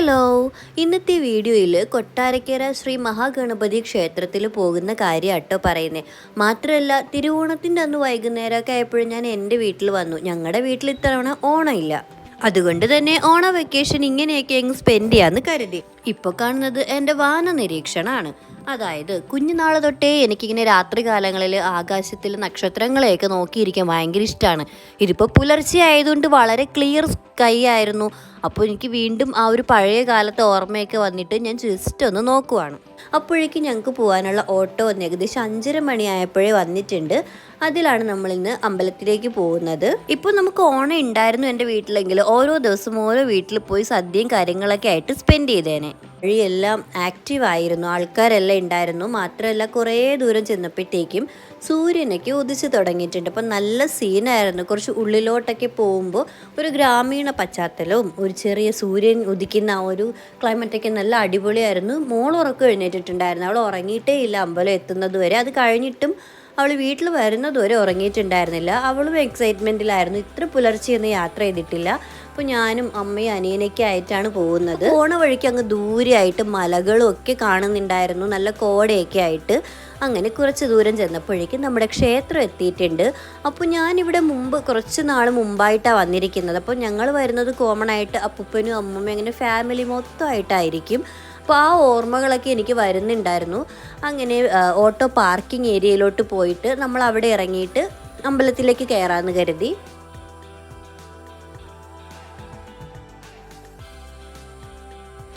Hello. ഇന്നത്തെ വീഡിയോയിൽ കൊട്ടാരക്കര ശ്രീ മഹാഗണപതി ക്ഷേത്രത്തിൽ പോകുന്ന കാര്യം കേട്ടോ പറയുന്നത് മാത്രമല്ല തിരുവോണത്തിന്റെ അന്ന് വൈകുന്നേരമൊക്കെ ആയപ്പോഴും ഞാൻ എന്റെ വീട്ടിൽ വന്നു. ഞങ്ങളുടെ വീട്ടിൽ ഇത്തവണ ഓണമില്ല. അതുകൊണ്ട് തന്നെ ഓണ വെക്കേഷൻ ഇങ്ങനെയൊക്കെ അങ്ങ് സ്പെൻഡ് ചെയ്യാമെന്ന് കരുതി. ഇപ്പോൾ കാണുന്നത് എന്റെ വാന നിരീക്ഷണമാണ് അതായത് കുഞ്ഞുനാളെ തൊട്ടേ എനിക്കിങ്ങനെ രാത്രി കാലങ്ങളിൽ ആകാശത്തിൽ നക്ഷത്രങ്ങളെയൊക്കെ നോക്കിയിരിക്കാൻ ഭയങ്കര ഇഷ്ടമാണ് ഇതിപ്പോൾ പുലർച്ചെ ആയതുകൊണ്ട് വളരെ ക്ലിയർ സ്കൈ ആയിരുന്നു. അപ്പോൾ എനിക്ക് വീണ്ടും ആ ഒരു പഴയ കാലത്തെ ഓർമ്മയൊക്കെ വന്നിട്ട് ഞാൻ ജസ്റ്റ് ഒന്ന് നോക്കുവാണ്. അപ്പോഴേക്കും ഞങ്ങൾക്ക് പോകാനുള്ള ഓട്ടോ വന്ന് ഏകദേശം അഞ്ചര മണിയായപ്പോഴേ വന്നിട്ടുണ്ട്. അതിലാണ് നമ്മൾ ഇന്ന് അമ്പലത്തിലേക്ക് പോകുന്നത്. ഇപ്പോൾ നമുക്ക് ഓണം ഉണ്ടായിരുന്നു എന്റെ വീട്ടിലെങ്കിൽ ഓരോ ദിവസം ഓരോ വീട്ടിൽ പോയി സദ്യയും കാര്യങ്ങളൊക്കെ ആയിട്ട് സ്പെൻഡ് ചെയ്തേനെ. വഴിയെല്ലാം ആക്റ്റീവ് ആയിരുന്നു. ആൾക്കാരെല്ലാം ഉണ്ടായിരുന്നു. മാത്രമല്ല കുറേ ദൂരം ചെന്നപ്പോഴത്തേക്കും സൂര്യനൊക്കെ ഉദിച്ചു തുടങ്ങിയിട്ടുണ്ട്. അപ്പം നല്ല സീനായിരുന്നു കുറച്ച് ഉള്ളിലോട്ടൊക്കെ പോകുമ്പോൾ ഒരു ഗ്രാമീണ പശ്ചാത്തലവും ഒരു ചെറിയ സൂര്യൻ ഉദിക്കുന്ന ആ ഒരു ക്ലൈമറ്റൊക്കെ നല്ല അടിപൊളിയായിരുന്നു. മോൾ ഉറക്കം എഴുന്നേറ്റിട്ടുണ്ടായിരുന്നു. അവൾ ഉറങ്ങിയിട്ടേ ഇല്ല അമ്പലം എത്തുന്നത് വരെ. അത് കഴിഞ്ഞിട്ടും അവൾ വീട്ടിൽ വരുന്നതുവരെ ഉറങ്ങിയിട്ടുണ്ടായിരുന്നില്ല. അവളും എക്സൈറ്റ്മെന്റിലായിരുന്നു ഇത്ര പുലർച്ചെയൊന്നും യാത്ര ചെയ്തിട്ടില്ല. അപ്പോൾ ഞാനും അമ്മയും അനിയനൊക്കെ ആയിട്ടാണ് പോകുന്നത്. പോണ വഴിക്ക് അങ്ങ് ദൂരെയായിട്ട് മലകളും ഒക്കെ കാണുന്നുണ്ടായിരുന്നു. നല്ല കോടയൊക്കെ ആയിട്ട്. അങ്ങനെ കുറച്ച് ദൂരം ചെന്നപ്പോഴേക്കും നമ്മുടെ ക്ഷേത്രം എത്തിയിട്ടുണ്ട്. അപ്പോൾ ഞാനിവിടെ മുമ്പ് കുറച്ച് നാൾ മുമ്പായിട്ടാണ് വന്നിരിക്കുന്നത്. അപ്പോൾ ഞങ്ങൾ വരുന്നത് കോമൺ ആയിട്ട് അപ്പൂപ്പനും അമ്മമ്മയും അങ്ങനെ ഫാമിലി മൊത്തമായിട്ടായിരിക്കും. അപ്പോൾ ആ ഓർമ്മകളൊക്കെ എനിക്ക് വരുന്നുണ്ടായിരുന്നു. അങ്ങനെ ഓട്ടോ പാർക്കിംഗ് ഏരിയയിലോട്ട് പോയിട്ട് നമ്മൾ അവിടെ ഇറങ്ങിയിട്ട് അമ്പലത്തിലേക്ക് കയറാമെന്ന് കരുതി.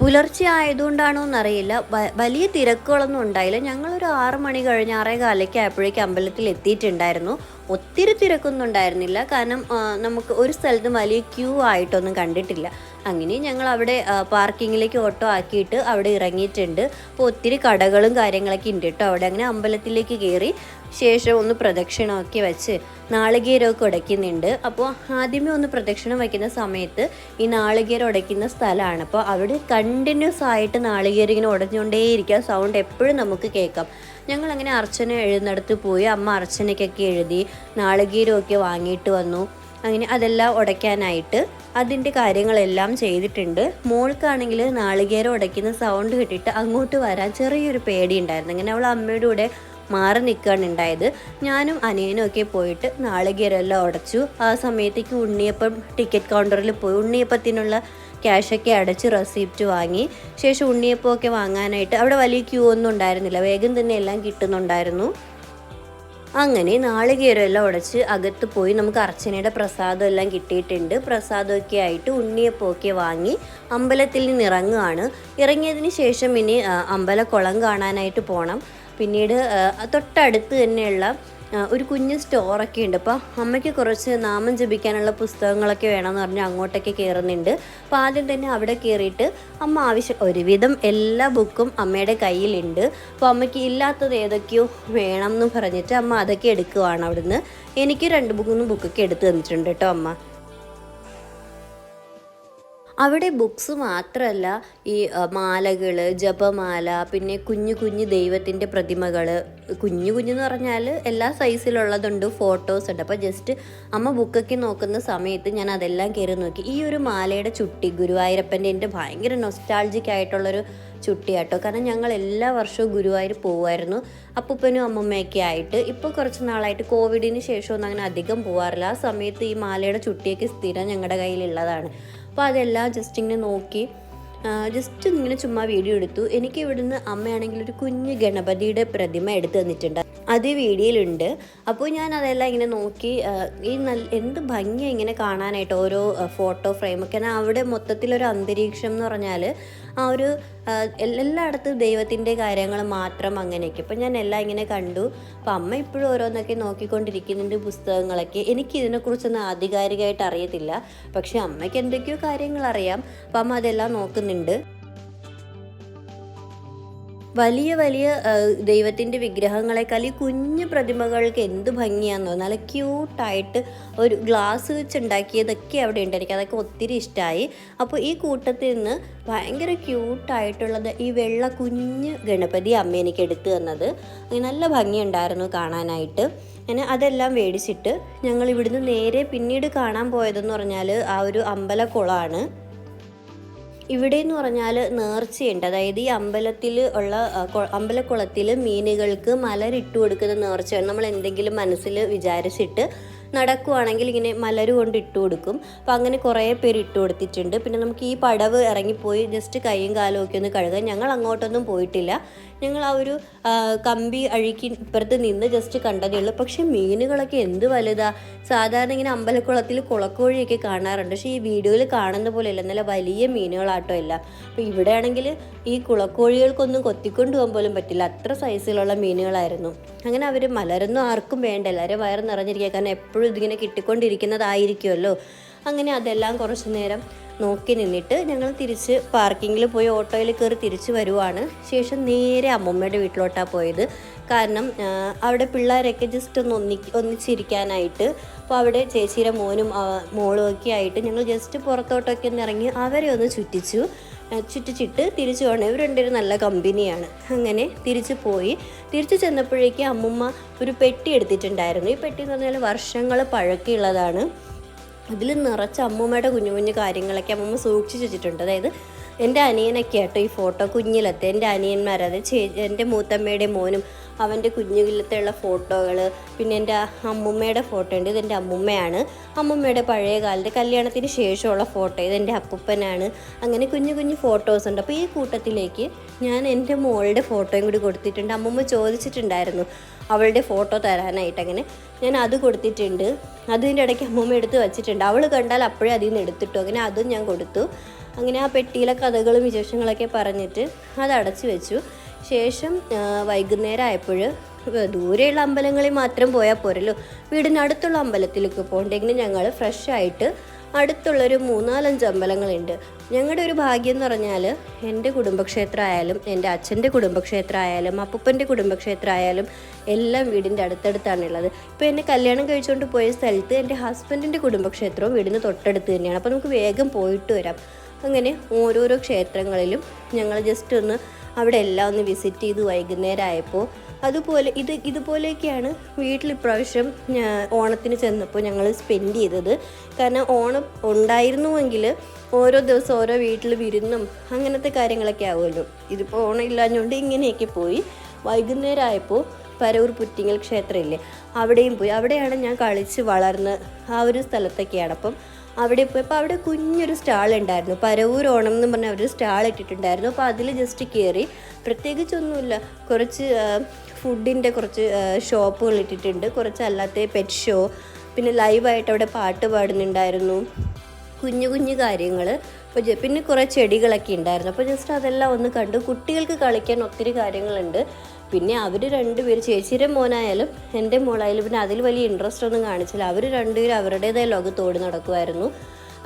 പുലർച്ചെ ആയതുകൊണ്ടാണോ എന്നറിയില്ല. വലിയ തിരക്കുകളൊന്നും ഉണ്ടായില്ല. ഞങ്ങളൊരു ആറ് മണി കഴിഞ്ഞ് ആറേ കാലയ്ക്ക് ആയപ്പോഴേക്കും അമ്പലത്തിൽ എത്തിയിട്ടുണ്ടായിരുന്നു ഒത്തിരി തിരക്കൊന്നും ഉണ്ടായിരുന്നില്ല കാരണം നമുക്ക് ഒരു സ്ഥലത്തും വലിയ ക്യൂ ആയിട്ടൊന്നും കണ്ടിട്ടില്ല. അങ്ങനെ ഞങ്ങൾ അവിടെ പാർക്കിങ്ങിലേക്ക് ഓട്ടോ ആക്കിയിട്ട് അവിടെ ഇറങ്ങിയിട്ടുണ്ട്. അപ്പോൾ ഒത്തിരി കടകളും കാര്യങ്ങളൊക്കെ ഉണ്ട് കേട്ടോ. അവിടെ അങ്ങനെ അമ്പലത്തിലേക്ക് കയറി ശേഷം ഒന്ന് പ്രദക്ഷിണമൊക്കെ വെച്ച് നാളികേരമൊക്കെ ഉടയ്ക്കുന്നുണ്ട്. അപ്പോൾ ആദ്യമേ ഒന്ന് പ്രദക്ഷിണം വയ്ക്കുന്ന സമയത്ത് ഈ നാളികേരം ഉടയ്ക്കുന്ന സ്ഥലമാണ്. അപ്പോൾ അവിടെ കണ്ടിന്യൂസ് ആയിട്ട് നാളികേരം ഇങ്ങനെ ഉടഞ്ഞുകൊണ്ടേയിരിക്കുക സൗണ്ട് എപ്പോഴും നമുക്ക് കേൾക്കാം. ഞങ്ങൾ അങ്ങനെ അർച്ചന എഴുന്നിടത്ത് പോയി അമ്മ അർച്ചനയ്ക്കൊക്കെ എഴുതി നാളികേരമൊക്കെ വാങ്ങിയിട്ട് വന്നു. അങ്ങനെ അതെല്ലാം ഉടയ്ക്കാനായിട്ട് അതിന്റെ കാര്യങ്ങളെല്ലാം ചെയ്തിട്ടുണ്ട്. മോൾക്കാണെങ്കിൽ നാളികേരം ഉടയ്ക്കുന്ന സൗണ്ട് കിട്ടിയിട്ട് അങ്ങോട്ട് വരാൻ ചെറിയൊരു പേടി ഉണ്ടായിരുന്നു. അങ്ങനെ അവൾ അമ്മയുടെ കൂടെ മാറി നിൽക്കുകയാണ് ഉണ്ടായത്. ഞാനും അനിയനും ഒക്കെ പോയിട്ട് നാളികേരെല്ലാം ഉടച്ചു. ആ സമയത്തേക്ക് ഉണ്ണിയപ്പം ടിക്കറ്റ് കൗണ്ടറിൽ പോയി. ഉണ്ണിയപ്പത്തിനുള്ള ക്യാഷൊക്കെ അടച്ച് റെസിപ്റ്റ് വാങ്ങി. ശേഷം ഉണ്ണിയപ്പമൊക്കെ വാങ്ങാനായിട്ട് അവിടെ വലിയ ക്യൂ ഒന്നും ഉണ്ടായിരുന്നില്ല. വേഗം തന്നെ എല്ലാം കിട്ടുന്നുണ്ടായിരുന്നു. അങ്ങനെ നാളികേരമെല്ലാം ഉടച്ച് അകത്ത് പോയി നമുക്ക് അർച്ചനയുടെ പ്രസാദം എല്ലാം കിട്ടിയിട്ടുണ്ട്. പ്രസാദമൊക്കെ ആയിട്ട് ഉണ്ണിയപ്പമൊക്കെ വാങ്ങി അമ്പലത്തിൽ നിന്ന് ഇറങ്ങുകയാണ് ഇറങ്ങിയതിന് ശേഷം ഇനി അമ്പലക്കുളം കാണാനായിട്ട് പോകണം പിന്നീട് തൊട്ടടുത്ത് തന്നെയുള്ള ഒരു കുഞ്ഞ് സ്റ്റോറൊക്കെ ഉണ്ട്. അപ്പോൾ അമ്മയ്ക്ക് കുറച്ച് നാമം ജപിക്കാനുള്ള പുസ്തകങ്ങളൊക്കെ വേണമെന്ന് പറഞ്ഞ് അങ്ങോട്ടൊക്കെ കയറുന്നുണ്ട്. അപ്പോൾ ആദ്യം തന്നെ അവിടെ കയറിയിട്ട് അമ്മ ആവശ്യം ഒരുവിധം എല്ലാ ബുക്കും അമ്മയുടെ കയ്യിലുണ്ട്. അപ്പോൾ അമ്മയ്ക്ക് ഇല്ലാത്തത് ഏതൊക്കെയോ വേണം എന്ന് പറഞ്ഞിട്ട് അമ്മ അതൊക്കെ എടുക്കുവാണ് അവിടുന്ന്. എനിക്ക് രണ്ട് മൂന്ന് ബുക്കൊക്കെ എടുത്തു തന്നിട്ടുണ്ട് കേട്ടോ അമ്മ. അവിടെ ബുക്സ് മാത്രമല്ല ഈ മാലകൾ ജപമാല പിന്നെ കുഞ്ഞു കുഞ്ഞു ദൈവത്തിന്റെ പ്രതിമകൾ കുഞ്ഞു കുഞ്ഞെന്ന് പറഞ്ഞാൽ എല്ലാ സൈസിലുള്ളതുണ്ട് ഫോട്ടോസ് ഉണ്ട്. അപ്പോൾ ജസ്റ്റ് അമ്മ ബുക്കൊക്കെ നോക്കുന്ന സമയത്ത് ഞാൻ അതെല്ലാം കയറി നോക്കി. ഈ ഒരു മാലയുടെ ചുട്ടി ഗുരുവായൂരപ്പന്റെ എന്റെ ഭയങ്കര നൊസ്റ്റാൾജിക് ആയിട്ടുള്ളൊരു ചുട്ടിയാട്ടോ. കാരണം ഞങ്ങൾ എല്ലാ വർഷവും ഗുരുവായൂർ പോകുമായിരുന്നു അപ്പൂപ്പനും അമ്മമ്മയൊക്കെ ആയിട്ട്. ഇപ്പോൾ കുറച്ച് നാളായിട്ട് കോവിഡിന് ശേഷമൊന്നും അങ്ങനെ അധികം പോകാറില്ല ആ സമയത്ത് ഈ മാലയുടെ ചുട്ടിയൊക്കെ സ്ഥിരം ഞങ്ങളുടെ കയ്യിലുള്ളതാണ്. അപ്പോൾ അതെല്ലാം ജസ്റ്റ് ഇങ്ങനെ നോക്കി. ജസ്റ്റ് ഇങ്ങനെ ചുമ്മാ വീഡിയോ എടുത്തു. എനിക്ക് ഇവിടുന്ന് അമ്മയാണെങ്കിൽ ഒരു കുഞ്ഞ് ഗണപതിയുടെ പ്രതിമ എടുത്തു തന്നിട്ടുണ്ട്. അത് വീഡിയോയിലുണ്ട്. അപ്പോൾ ഞാൻ അതെല്ലാം ഇങ്ങനെ നോക്കി ഈ നല്ല എന്ത് ഭംഗിയാണ് ഇങ്ങനെ കാണാനായിട്ട് ഓരോ ഫോട്ടോ ഫ്രെയിമൊക്കെ. ഞാൻ അവിടെ മൊത്തത്തിലൊരു അന്തരീക്ഷം എന്ന് പറഞ്ഞാൽ ആ ഒരു എല്ലായിടത്തും ദൈവത്തിന്റെ കാര്യങ്ങൾ മാത്രം അങ്ങനെയൊക്കെ. അപ്പം ഞാൻ എല്ലാം ഇങ്ങനെ കണ്ടു. അപ്പം അമ്മ ഇപ്പോഴും ഓരോന്നൊക്കെ നോക്കിക്കൊണ്ടിരിക്കുന്നുണ്ട് പുസ്തകങ്ങളൊക്കെ. എനിക്ക് ഇതിനെക്കുറിച്ചൊന്നും ആധികാരികമായിട്ട് അറിയത്തില്ല. പക്ഷേ അമ്മയ്ക്ക് എന്തൊക്കെയോ കാര്യങ്ങൾ അറിയാം. അപ്പം അമ്മ അതെല്ലാം നോക്കുന്നുണ്ട്. വലിയ വലിയ ദൈവത്തിന്റെ വിഗ്രഹങ്ങളെക്കാൾ ഈ കുഞ്ഞു പ്രതിമകൾക്ക് എന്ത് ഭംഗിയാണെന്നോ നല്ല ക്യൂട്ടായിട്ട് ഒരു ഗ്ലാസ് വെച്ചുണ്ടാക്കിയതൊക്കെ അവിടെ ഉണ്ട് എനിക്ക് അതൊക്കെ ഒത്തിരി ഇഷ്ടമായി അപ്പോൾ ഈ കൂട്ടത്തിൽ നിന്ന് ഭയങ്കര ക്യൂട്ടായിട്ടുള്ളത് ഈ വെള്ള കുഞ്ഞ് ഗണപതി അമ്മ എനിക്ക് എടുത്തു തന്നത്. നല്ല ഭംഗിയുണ്ടായിരുന്നു കാണാനായിട്ട്. അങ്ങനെ അതെല്ലാം മേടിച്ചിട്ട് ഞങ്ങൾ ഇവിടുന്ന് നേരെ പിന്നീട് കാണാൻ പോയതെന്ന് പറഞ്ഞാൽ ആ ഒരു അമ്പലക്കുളമാണ്. ഇവിടെ എന്ന് പറഞ്ഞാൽ നേർച്ചയുണ്ട്. അതായത് ഈ അമ്പലത്തിൽ ഉള്ള അമ്പലക്കുളത്തിൽ മീനുകൾക്ക് മലരിട്ട് കൊടുക്കുന്ന നേർച്ചയാണ് നമ്മൾ എന്തെങ്കിലും മനസ്സിൽ വിചാരിച്ചിട്ട് നടക്കുവാണെങ്കിൽ ഇങ്ങനെ മലര് കൊണ്ട് ഇട്ട് കൊടുക്കും. അപ്പോൾ അങ്ങനെ കുറേ പേര് ഇട്ട് കൊടുത്തിട്ടുണ്ട്. പിന്നെ നമുക്ക് ഈ പടവ് ഇറങ്ങിപ്പോയി ജസ്റ്റ് കൈയും കാലും ഒക്കെ ഒന്ന് കഴുകാൻ. ഞങ്ങൾ അങ്ങോട്ടൊന്നും പോയിട്ടില്ല. ഞങ്ങൾ ആ ഒരു കമ്പി അഴുക്കി ഇപ്പുറത്ത് നിന്ന് ജസ്റ്റ് കണ്ടതേ ഉള്ളൂ. പക്ഷേ മീനുകളൊക്കെ എന്ത് വലുതാ. സാധാരണ ഇങ്ങനെ അമ്പലക്കുളത്തിൽ കുളക്കോഴിയൊക്കെ കാണാറുണ്ട്. പക്ഷേ ഈ വീഡിയോയിൽ കാണുന്ന പോലെയല്ല. നല്ല വലിയ മീനുകളാട്ടോ ഇല്ല അപ്പോൾ ഇവിടെ ആണെങ്കിൽ ഈ കുളക്കോഴികൾക്കൊന്നും കൊത്തിക്കൊണ്ട് പോകാൻ പോലും പറ്റില്ല. അത്ര സൈസിലുള്ള മീനുകളായിരുന്നു. അങ്ങനെ അവർ മലരൊന്നും ആർക്കും വേണ്ട. എല്ലാവരും വയറ് നിറഞ്ഞിരിക്കുക. കാരണം എപ്പോഴും ഇതിങ്ങനെ കിട്ടിക്കൊണ്ടിരിക്കുന്നതായിരിക്കുമല്ലോ. അങ്ങനെ അതെല്ലാം കുറച്ച് നേരം നോക്കി നിന്നിട്ട് ഞങ്ങൾ തിരിച്ച് പാർക്കിങ്ങിൽ പോയി ഓട്ടോയിൽ കയറി തിരിച്ചു വരുവാണ്. ശേഷം നേരെ അമ്മമ്മയുടെ വീട്ടിലോട്ടാണ് പോയത്. കാരണം അവിടെ പിള്ളേരൊക്കെ ജസ്റ്റ് ഒന്ന് ഒന്നി ഒന്നിച്ചിരിക്കാനായിട്ട് അപ്പോൾ അവിടെ ചേച്ചിയുടെ മോനും മോളും ഒക്കെ ആയിട്ട് ഞങ്ങൾ ജസ്റ്റ് പുറത്തോട്ടൊക്കെ ഒന്ന് ഇറങ്ങി അവരെ ഒന്ന് ചുറ്റിച്ചു. ചുറ്റിച്ചിട്ട് തിരിച്ചു പോകണം. ഇവർ രണ്ടുപേരും നല്ല കമ്പനിയാണ്. അങ്ങനെ തിരിച്ചു പോയി. തിരിച്ചു ചെന്നപ്പോഴേക്കും അമ്മുമ്മ ഒരു പെട്ടി എടുത്തിട്ടുണ്ടായിരുന്നു. ഈ പെട്ടി എന്ന് പറഞ്ഞാൽ വർഷങ്ങൾ പഴക്കമുള്ളതാണ് അതിൽ നിറച്ച് അമ്മൂമ്മയുടെ കുഞ്ഞു കുഞ്ഞു കാര്യങ്ങളൊക്കെ അമ്മൂമ്മ സൂക്ഷിച്ചു വെച്ചിട്ടുണ്ട്. അതായത് എന്റെ അനിയനൊക്കെ ആട്ടോ ഈ ഫോട്ടോ കുഞ്ഞിലത്തെ. എന്റെ അനിയന്മാർ അതായത് ചേ എന്റെ മൂത്തമ്മയുടെ മോനും അവന്റെ കുഞ്ഞുകില്ലത്തെയുള്ള ഫോട്ടോകൾ പിന്നെ എന്റെ അമ്മുമ്മയുടെ ഫോട്ടോ ഉണ്ട്. ഇതെന്റെ അമ്മുമ്മയാണ്. അമ്മുമ്മയുടെ പഴയ കാലത്തെ കല്യാണത്തിന് ശേഷമുള്ള ഫോട്ടോ. ഇതെന്റെ അപ്പൂപ്പനാണ്. അങ്ങനെ കുഞ്ഞു കുഞ്ഞു ഫോട്ടോസ് ഉണ്ട്. അപ്പോൾ ഈ കൂട്ടത്തിലേക്ക് ഞാൻ എന്റെ മോളുടെ ഫോട്ടോയും കൂടി കൊടുത്തിട്ടുണ്ട്. അമ്മുമ്മ ചോദിച്ചിട്ടുണ്ടായിരുന്നു അവളുടെ ഫോട്ടോ തരാനായിട്ട് അങ്ങനെ. ഞാൻ അത് കൊടുത്തിട്ടുണ്ട്. അതിന്റെ ഇടയ്ക്ക് അമ്മൂമ്മ എടുത്ത് വെച്ചിട്ടുണ്ട്. അവൾ കണ്ടാൽ അപ്പോഴേ അതിൽ നിന്ന് എടുത്തിട്ടു. അങ്ങനെ അതും ഞാൻ കൊടുത്തു. അങ്ങനെ ആ പെട്ടിയിലെ കഥകളും വിശേഷങ്ങളൊക്കെ പറഞ്ഞിട്ട് അത് അടച്ചു വെച്ചു. ശേഷം വൈകുന്നേരം ആയപ്പോൾ ദൂരെയുള്ള അമ്പലങ്ങളിൽ മാത്രം പോയാൽ പോരല്ലോ. വീടിനടുത്തുള്ള അമ്പലത്തിലേക്ക് പോകണ്ടെങ്കിൽ ഞങ്ങൾ ഫ്രഷ് ആയിട്ട് അടുത്തുള്ളൊരു മൂന്നാലഞ്ച് അമ്പലങ്ങളുണ്ട്. ഞങ്ങളുടെ ഒരു ഭാഗ്യം എന്ന് പറഞ്ഞാൽ എന്റെ കുടുംബക്ഷേത്രമായാലും എന്റെ അച്ഛന്റെ കുടുംബക്ഷേത്രമായാലും അപ്പൂപ്പന്റെ കുടുംബക്ഷേത്രമായാലും എല്ലാം വീടിന്റെ അടുത്തടുത്താണുള്ളത് ഇപ്പോൾ എന്നെ കല്യാണം കഴിച്ചുകൊണ്ട് പോയ സ്ഥലത്ത് എന്റെ ഹസ്ബൻഡിന്റെ കുടുംബക്ഷേത്രവും വീടിന് തൊട്ടടുത്ത് തന്നെയാണ്. അപ്പോൾ നമുക്ക് വേഗം പോയിട്ട് വരാം. അങ്ങനെ ഓരോരോ ക്ഷേത്രങ്ങളിലും ഞങ്ങൾ ജസ്റ്റ് ഒന്ന് അവിടെ എല്ലാം ഒന്ന് വിസിറ്റ് ചെയ്ത് വൈകുന്നേരം ആയപ്പോൾ അതുപോലെ ഇത് ഇതുപോലെയൊക്കെയാണ് വീട്ടിൽ ഇപ്രാവശ്യം ഓണത്തിന് ചെന്നപ്പോൾ ഞങ്ങൾ സ്പെൻഡ് ചെയ്തത്. കാരണം ഓണം ഉണ്ടായിരുന്നുവെങ്കിൽ ഓരോ ദിവസം ഓരോ വീട്ടിൽ വിരുന്നും അങ്ങനത്തെ കാര്യങ്ങളൊക്കെ ആവുമല്ലോ. ഇതിപ്പോൾ ഓണം ഇല്ലാഞ്ഞുകൊണ്ട് ഇങ്ങനെയൊക്കെ പോയി. വൈകുന്നേരം ആയപ്പോൾ പരവൂർ പുറ്റിങ്ങൽ ക്ഷേത്രമില്ലേ അവിടെയും പോയി. അവിടെയാണ് ഞാൻ കളിച്ച് വളർന്ന് ആ ഒരു സ്ഥലത്തൊക്കെയാണ്. അപ്പം അവിടെ പോയപ്പോൾ അവിടെ കുഞ്ഞൊരു സ്റ്റാൾ ഉണ്ടായിരുന്നു. പരവൂർ ഓണം എന്ന് പറഞ്ഞ ഒരു സ്റ്റാൾ ഇട്ടിട്ടുണ്ടായിരുന്നു. അപ്പോൾ അതിൽ ജസ്റ്റ് കയറി പ്രത്യേകിച്ചൊന്നുമില്ല. കുറച്ച് ഫുഡിന്റെ കുറച്ച് ഷോപ്പുകൾ ഇട്ടിട്ടുണ്ട്. കുറച്ച് അല്ലാത്ത പെറ്റ് ഷോ പിന്നെ ലൈവായിട്ട് അവിടെ പാട്ട് പാടുന്നുണ്ടായിരുന്നു. കുഞ്ഞു കുഞ്ഞു കാര്യങ്ങൾ അപ്പോൾ പിന്നെ കുറേ ചെടികളൊക്കെ ഉണ്ടായിരുന്നു. അപ്പോൾ ജസ്റ്റ് അതെല്ലാം ഒന്ന് കണ്ടു. കുട്ടികൾക്ക് കളിക്കാൻ ഒത്തിരി കാര്യങ്ങളുണ്ട്. പിന്നെ അവർ രണ്ടുപേർ ചേച്ചിയുടെ മോനായാലും എന്റെ മോളായാലും പിന്നെ അതിൽ വലിയ ഇൻട്രസ്റ്റ് ഒന്നും കാണിച്ചില്ല. അവർ രണ്ടുപേരും അവരുടേതായ ലോകത്തോട് നടക്കുമായിരുന്നു.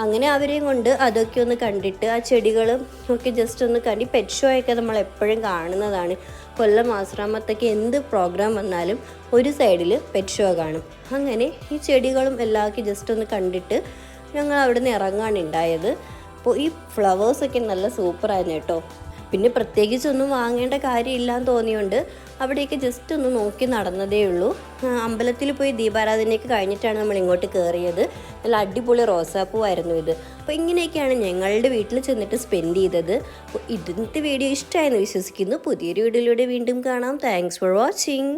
അങ്ങനെ അവരെയും കൊണ്ട് അതൊക്കെ ഒന്ന് കണ്ടിട്ട് ആ ചെടികളും ഒക്കെ ജസ്റ്റ് ഒന്ന് കണ്ടി പെറ്റ് ഷോ ഒക്കെ നമ്മൾ എപ്പോഴും കാണുന്നതാണ്. കൊല്ലം ആശ്രാമത്തൊക്കെ എന്ത് പ്രോഗ്രാം വന്നാലും ഒരു സൈഡിൽ പെറ്റ് ഷോ കാണും. അങ്ങനെ ഈ ചെടികളും എല്ലാവർക്കും ജസ്റ്റ് ഒന്ന് കണ്ടിട്ട് ഞങ്ങൾ അവിടെ നിന്ന് ഇറങ്ങാണ് ഉണ്ടായത്. അപ്പോൾ ഈ ഫ്ലവേഴ്സൊക്കെ നല്ല സൂപ്പറായിരുന്നു കേട്ടോ. പിന്നെ പ്രത്യേകിച്ചൊന്നും വാങ്ങേണ്ട കാര്യമില്ലാന്ന് തോന്നിയോണ്ട് അവിടെയൊക്കെ ജസ്റ്റ് ഒന്ന് നോക്കി നടന്നതേ ഉള്ളൂ. അമ്പലത്തിൽ പോയി ദീപാരാധനയൊക്കെ കഴിഞ്ഞിട്ടാണ് നമ്മൾ ഇങ്ങോട്ട് കയറിയത് നല്ല അടിപൊളി റോസാപ്പൂവായിരുന്നു ഇത്. അപ്പോൾ ഇങ്ങനെയൊക്കെയാണ് ഞങ്ങളുടെ വീട്ടിൽ ചെന്നിട്ട് സ്പെൻഡ് ചെയ്തത്. അപ്പോൾ ഇന്നത്തെ വീഡിയോ ഇഷ്ടമായെന്ന് വിശ്വസിക്കുന്നു. പുതിയൊരു വീഡിയോയിലൂടെ വീണ്ടും കാണാം. Thanks for watching